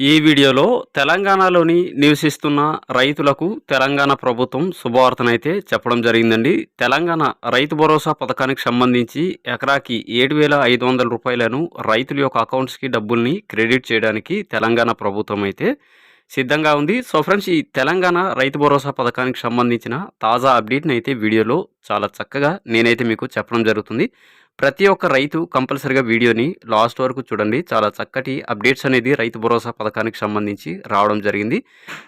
ఈ వీడియోలో తెలంగాణలోని నివసిస్తున్న రైతులకు తెలంగాణ ప్రభుత్వం శుభవార్తనైతే చెప్పడం జరిగిందండి. తెలంగాణ రైతు భరోసా పథకానికి సంబంధించి ఎకరాకి ఏడు వేల ఐదు వందల రూపాయలను రైతుల యొక్క అకౌంట్స్కి డబ్బుల్ని క్రెడిట్ చేయడానికి తెలంగాణ ప్రభుత్వం అయితే సిద్ధంగా ఉంది. సో ఫ్రెండ్స్ ఈ తెలంగాణ రైతు భరోసా పథకానికి సంబంధించిన తాజా అప్డేట్ని అయితే వీడియోలో చాలా చక్కగా నేనైతే మీకు చెప్పడం జరుగుతుంది. ప్రతి ఒక్క రైతు కంపల్సరిగా వీడియోని లాస్ట్ వరకు చూడండి. చాలా చక్కటి అప్డేట్స్ అనేది రైతు భరోసా పథకానికి సంబంధించి రావడం జరిగింది.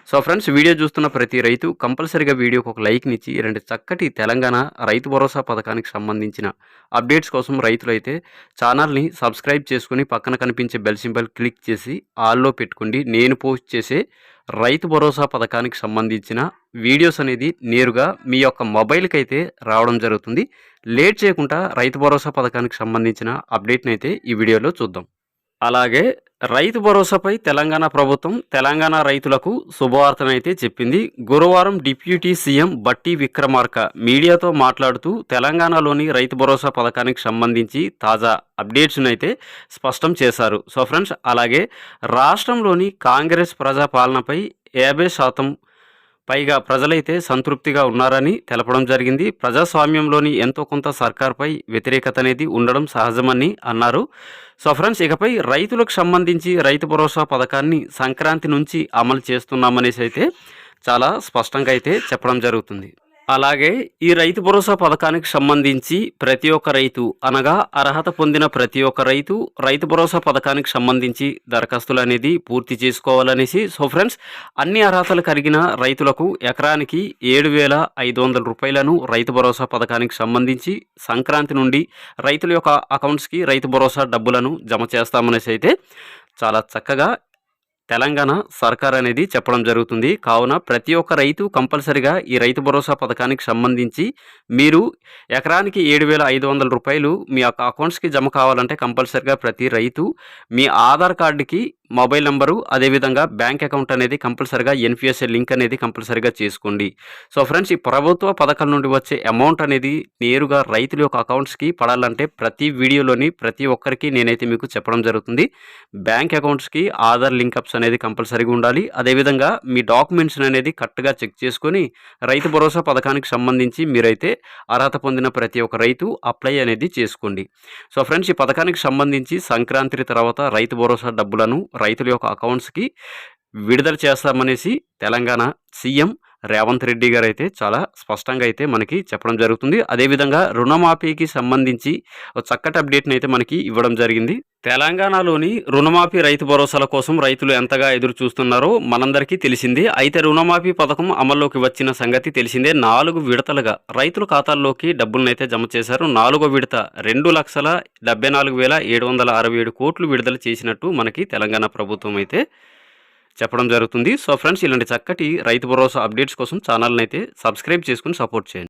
సో ఫ్రెండ్స్ వీడియో చూస్తున్న ప్రతి రైతు కంపల్సరిగా వీడియోకి ఒక లైక్నిచ్చి ఇలాంటి చక్కటి తెలంగాణ రైతు భరోసా పథకానికి సంబంధించిన అప్డేట్స్ కోసం రైతులు అయితే ఛానల్ని సబ్స్క్రైబ్ చేసుకుని పక్కన కనిపించే బెల్ సింబల్ క్లిక్ చేసి ఆల్లో పెట్టుకోండి. నేను పోస్ట్ చేసే రైతు భరోసా పథకానికి సంబంధించిన వీడియోస్ అనేది నేరుగా మీ యొక్క మొబైల్కి అయితే రావడం జరుగుతుంది. లేట్ చేయకుండా రైతు భరోసా పథకానికి సంబంధించిన అప్డేట్ని అయితే ఈ వీడియోలో చూద్దాం. అలాగే రైతు భరోసాపై తెలంగాణ ప్రభుత్వం తెలంగాణ రైతులకు శుభవార్తనైతే చెప్పింది. గురువారం డిప్యూటీ సీఎం బట్టి విక్రమార్క మీడియాతో మాట్లాడుతూ తెలంగాణలోని రైతు భరోసా పథకానికి సంబంధించి తాజా అప్డేట్స్ను అయితే స్పష్టం చేశారు. సో ఫ్రెండ్స్ అలాగే రాష్ట్రంలోని కాంగ్రెస్ ప్రజాపాలనపై యాభై శాతం పైగా ప్రజలైతే సంతృప్తిగా ఉన్నారని తెలపడం జరిగింది. ప్రజాస్వామ్యంలోని ఎంతో కొంత సర్కార్పై వ్యతిరేకత అనేది ఉండడం సహజమని అన్నారు. సో ఫ్రెండ్స్ ఇకపై రైతులకు సంబంధించి రైతు భరోసా పథకాన్ని సంక్రాంతి నుంచి అమలు చేస్తున్నామనేసి అయితే చాలా స్పష్టంగా అయితే చెప్పడం జరుగుతుంది. అలాగే ఈ రైతు భరోసా పథకానికి సంబంధించి ప్రతి ఒక్క రైతు అనగా అర్హత పొందిన ప్రతి ఒక్క రైతు రైతు భరోసా పథకానికి సంబంధించి దరఖాస్తులు అనేది పూర్తి చేసుకోవాలనేసి సో ఫ్రెండ్స్ అన్ని అర్హతలు కలిగిన రైతులకు ఎకరానికి ఏడు వేల ఐదు వందల రూపాయలను రైతు భరోసా పథకానికి సంబంధించి సంక్రాంతి నుండి రైతుల యొక్క అకౌంట్స్కి రైతు భరోసా డబ్బులను జమ చేస్తామనేసి అయితే చాలా చక్కగా తెలంగాణ సర్కార్ అనేది చెప్పడం జరుగుతుంది. కావున ప్రతి ఒక్క రైతు కంపల్సరిగా ఈ రైతు భరోసా పథకానికి సంబంధించి మీరు ఎకరానికి ఏడు వేల ఐదు వందల రూపాయలు మీ యొక్క అకౌంట్స్కి జమ కావాలంటే కంపల్సరిగా ప్రతి రైతు మీ ఆధార్ కార్డుకి మొబైల్ నెంబరు అదేవిధంగా బ్యాంక్ అకౌంట్ అనేది కంపల్సరిగా ఎన్పిఎస్ఏ లింక్ అనేది కంపల్సరిగా చేసుకోండి. సో ఫ్రెండ్స్ ఈ ప్రభుత్వ పథకాల నుండి వచ్చే అమౌంట్ అనేది నేరుగా రైతుల యొక్క అకౌంట్స్కి పడాలంటే ప్రతి వీడియోలోని ప్రతి ఒక్కరికి నేనైతే మీకు చెప్పడం జరుగుతుంది. బ్యాంక్ అకౌంట్స్కి ఆధార్ లింకప్స్ అనేది కంపల్సరీగా ఉండాలి. అదేవిధంగా మీ డాక్యుమెంట్స్ అనేది కరెక్ట్గా చెక్ చేసుకొని రైతు భరోసా పథకానికి సంబంధించి మీరైతే అర్హత పొందిన ప్రతి ఒక్క రైతు అప్లై అనేది చేసుకోండి. సో ఫ్రెండ్స్ ఈ పథకానికి సంబంధించి సంక్రాంతి తర్వాత రైతు భరోసా డబ్బులను రైతుల యొక్క అకౌంట్స్కి విడుదల చేస్తామనేసి తెలంగాణ సీఎం రేవంత్ రెడ్డి గారు అయితే చాలా స్పష్టంగా అయితే మనకి చెప్పడం జరుగుతుంది. అదేవిధంగా రుణమాఫీకి సంబంధించి చక్కటి అప్డేట్ని అయితే మనకి ఇవ్వడం జరిగింది. తెలంగాణలోని రుణమాఫీ రైతు భరోసాల కోసం రైతులు ఎంతగా ఎదురు చూస్తున్నారో మనందరికీ తెలిసింది. అయితే రుణమాఫీ పథకం అమల్లోకి వచ్చిన సంగతి తెలిసిందే. నాలుగు విడతలుగా రైతుల ఖాతాల్లోకి డబ్బులనైతే అయితే జమ చేశారు. నాలుగో విడత రెండు లక్షల డెబ్బై నాలుగు వేల ఏడు వందల అరవై ఏడు కోట్లు విడుదల చేసినట్టు మనకి తెలంగాణ ప్రభుత్వం అయితే చెప్పడం జరుగుతుంది. సో ఫ్రెండ్స్ ఇలాంటి చక్కటి రైతు భరోసా అప్డేట్స్ కోసం ఛానల్ని అయితే సబ్స్క్రైబ్ చేసుకుని సపోర్ట్ చేయండి.